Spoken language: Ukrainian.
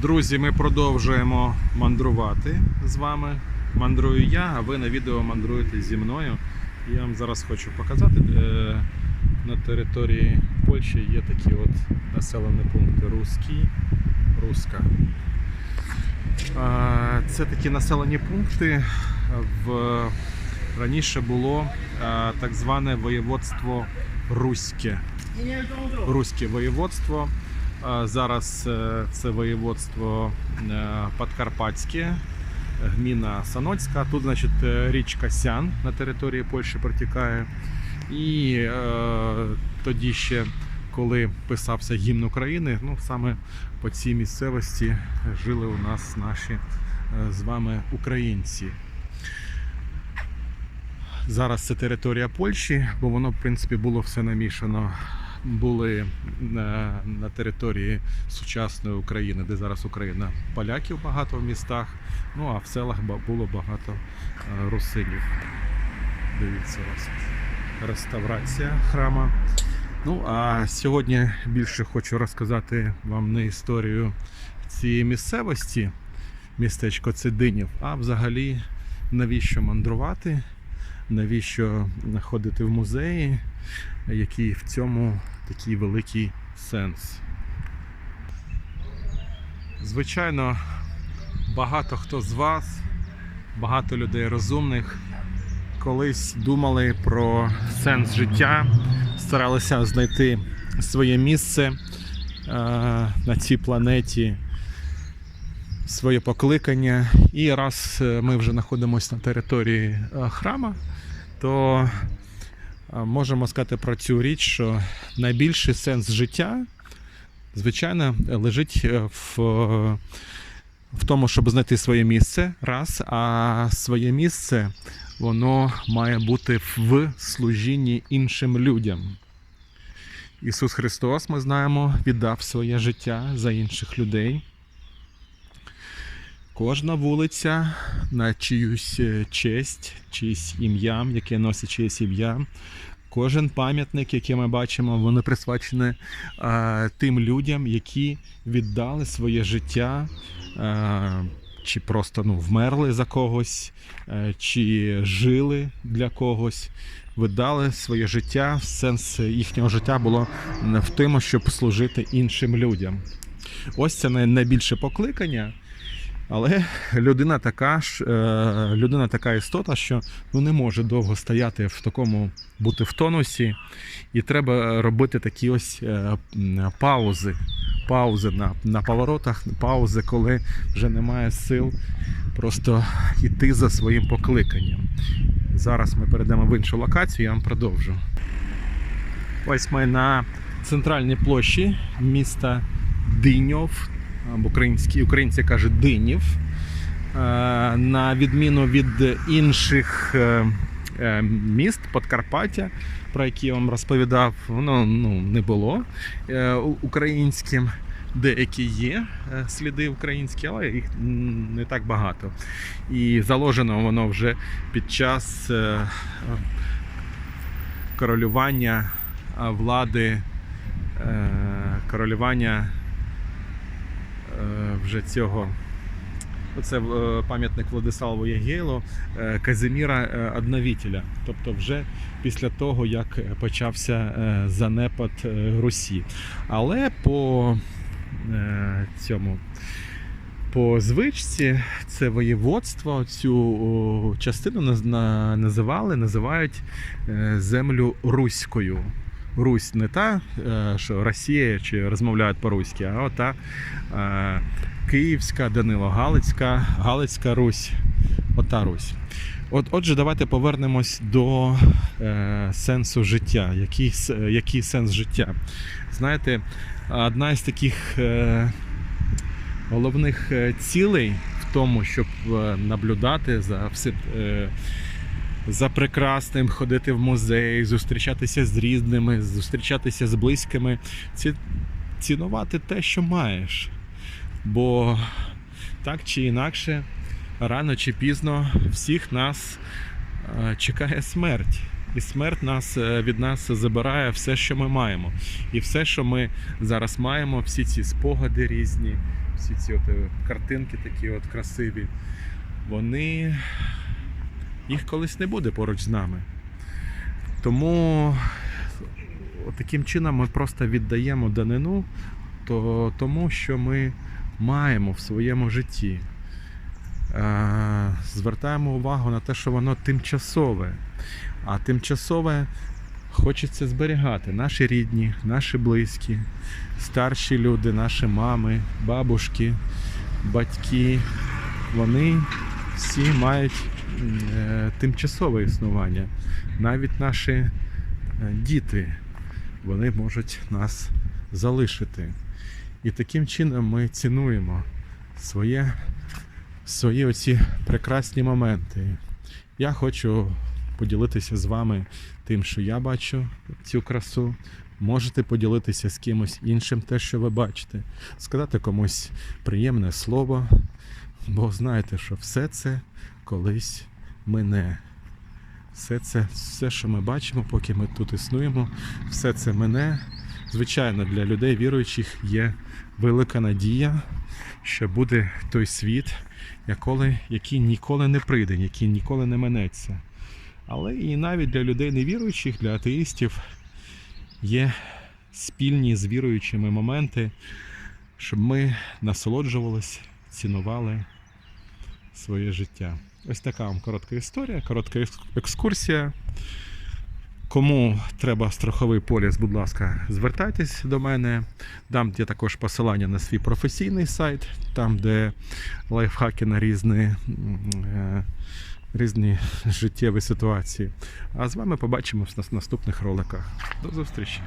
Друзі, ми продовжуємо мандрувати з вами. Мандрую я, а ви на відео мандруєте зі мною. Я вам зараз хочу показати. е, На території Польщі є такі от населені пункти Руський, Руска. Це такі населені пункти. Раніше було так зване воєводство Руське. Руське воєводство. Зараз е, це воєводство е, Подкарпатське, гміна Саноцька. Тут, значить, е, річка Сян на території Польщі протікає. І е, тоді ще, коли писався гімн України, ну саме по цій місцевості жили у нас наші з вами українці. Зараз це територія Польщі, бо воно, в принципі, було все намішано. Були на, на території сучасної України, де зараз Україна, поляків багато в містах, ну а в селах було багато е, русинів. Дивіться, ось реставрація храма. Ну а сьогодні більше хочу розказати вам не історію цієї місцевості, містечко Цидинів, а взагалі навіщо мандрувати, навіщо ходити в музеї, який в цьому такий великий сенс. Звичайно, багато хто з вас, багато людей розумних, колись думали про сенс життя, старалися знайти своє місце е, на цій планеті, своє покликання. І раз е, ми вже знаходимося на території е, храма, то е, можемо сказати про цю річ, що найбільший сенс життя, звичайно, лежить в, в тому, щоб знайти своє місце, раз, а своє місце воно має бути в служінні іншим людям. Ісус Христос, ми знаємо, віддав своє життя за інших людей. Кожна вулиця на чиюсь е, честь, чиїсь ім'ям, яке носить чиєсь ім'я. Кожен пам'ятник, який ми бачимо, вони присвячені е, тим людям, які віддали своє життя, е, чи просто ну, вмерли за когось, е, чи жили для когось, видали своє життя. Сенс їхнього життя було в тому, щоб служити іншим людям. Ось це най- найбільше покликання. Але людина така ж, е, людина така істота, що ну, не може довго стояти в такому, бути в тонусі, і треба робити такі ось е, паузи. Паузи на, на поворотах, паузи, коли вже немає сил просто йти за своїм покликанням. Зараз ми перейдемо в іншу локацію, я вам продовжу. Ось ми на центральній площі міста Диньов, українські, українці кажуть Динів. Е, На відміну від інших е, е, міст Подкарпаття, про які я вам розповідав, воно ну, не було українським. Деякі є сліди українські, але їх не так багато. І заложено воно вже під час королювання влади, королювання вже цього. Це е, пам'ятник Владиславу Ягєлу е, Казиміра е, Одновітеля. Тобто вже після того, як почався е, занепад е, Русі. Але по е, цьому. По звичці це воєводство, цю частину називали, називають е, землю руською. Русь не та, е, що Росія чи розмовляють по-руськи, а ота е, Київська, Данило Галицька, Галицька Русь. Ота Русь. От, отже, давайте повернемось до е, сенсу життя. Який, який сенс життя? Знаєте, одна із таких е, головних е, цілей в тому, щоб наблюдати за все. Е, за прекрасним, ходити в музей, зустрічатися з рідними, зустрічатися з близькими, ці, цінувати те, що маєш. Бо так чи інакше, рано чи пізно всіх нас е, чекає смерть. І смерть нас е, від нас забирає все, що ми маємо. І все, що ми зараз маємо, всі ці спогади різні, всі ці от е, картинки такі от красиві, вони їх колись не буде поруч з нами. Тому таким чином ми просто віддаємо данину то, тому, що ми маємо в своєму житті. Е, Звертаємо увагу на те, що воно тимчасове. А тимчасове хочеться зберігати. Наші рідні, наші близькі, старші люди, наші мами, бабушки, батьки. Вони всі мають тимчасове існування. Навіть наші е, діти вони можуть нас залишити. І таким чином ми цінуємо своє, свої оці прекрасні моменти. Я хочу поділитися з вами тим, що я бачу цю красу. Можете поділитися з кимось іншим те, що ви бачите, сказати комусь приємне слово, бо знаєте, що все це колись мине. Все це, все, що ми бачимо, поки ми тут існуємо, все це мине. Звичайно, для людей віруючих є велика надія, що буде той світ, який ніколи не прийде, який ніколи не минеться. Але і навіть для людей невіруючих, для атеїстів є спільні з віруючими моменти, щоб ми насолоджувалися, цінували своє життя. Ось така вам коротка історія, коротка екскурсія. Кому треба страховий поліс, будь ласка, звертайтесь до мене. Дам я також посилання на свій професійний сайт, там, де лайфхаки на різні, е, різні життєві ситуації. А з вами побачимось на наступних роликах. До зустрічі!